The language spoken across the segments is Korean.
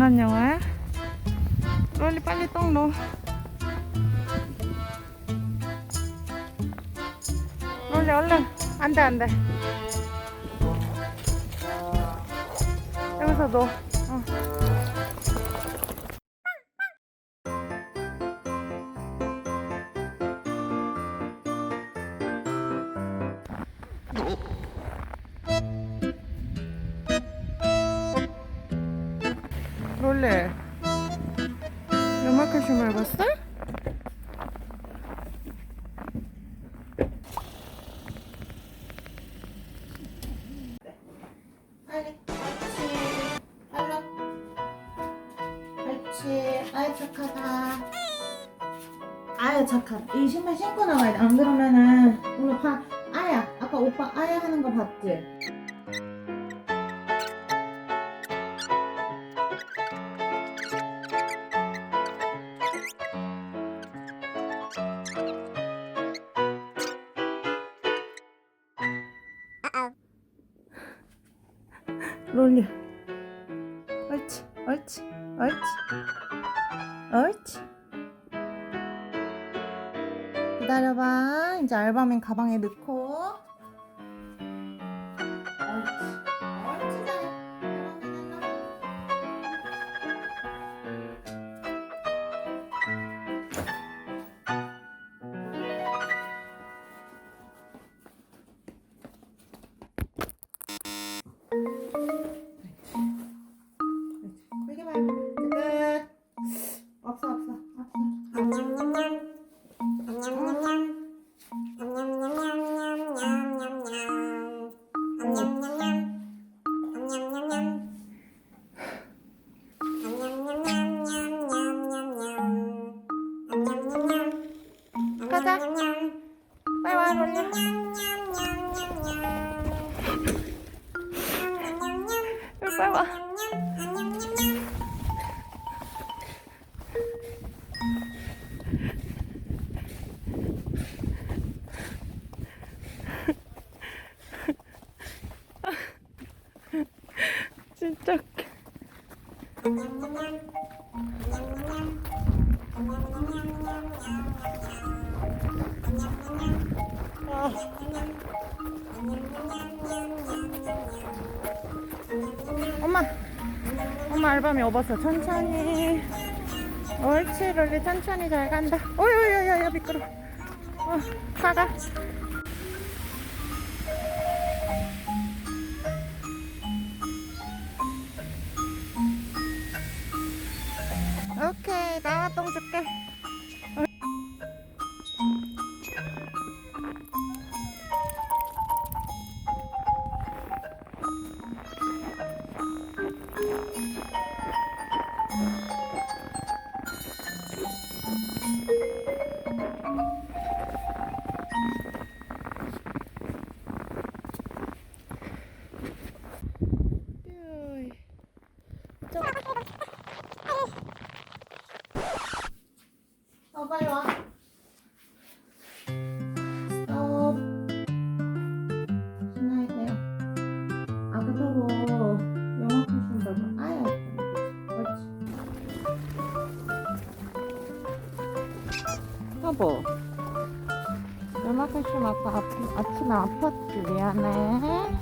재난 영화야? 롤리 빨리 똥 넣어. 롤리 얼른. 안 돼, 안 돼. 여기서 넣어. 어. 롤리. 요만큼 심어봤어? 아유 착하다 이 신발 신고 나가야 돼 안 그러면은 오늘 봐 아야 아까 오빠 아야 하는 거 봤지? 롤리. 옳지, 옳지, 옳지. 옳지. 기다려봐. 이제 알바민 가방에 넣고. 롤리. 빨리 와. 진짜 웃겨. 엄마, 엄마 알밤이 업었어. 천천히. 옳지, 롤리 천천히 잘 간다. 어여여여여 미끄러. 어, 가가. 오케이, 나와 똥 줄게. 요만큼 좀 아까 아침, 아침에 아팠지 미안해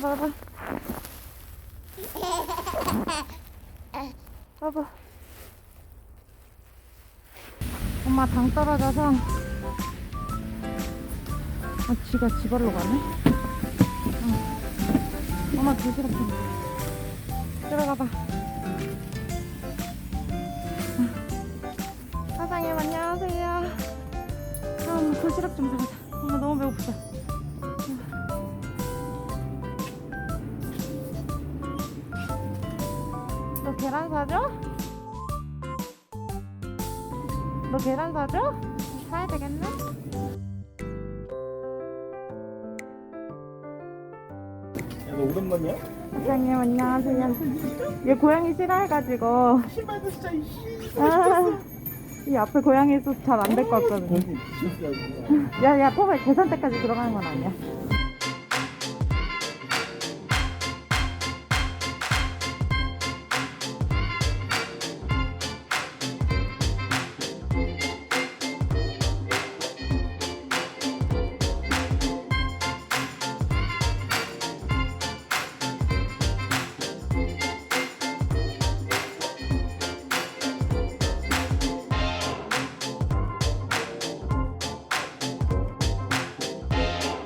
왜 봐봐 봐봐 엄마 당 떨어져서 어, 지가 지발로 가네? 응. 엄마 도시락 좀 들어가봐. 사장님 안녕하세요. 아, 도시락 좀 사가자. 엄마 너무 배고프다 사줘? 너 계란 사줘? 사야 되겠네? 야, 너 오랜만이야? 사장님 안녕하세요. 얘 고양이 싫어해가지고 신발도 진짜 이씨. 아, 이 앞에 고양이 있어서 잘 안 될 것 같거든. 거기 미쳤어. 야야 포발 계산 때까지 들어가는 건 아니야.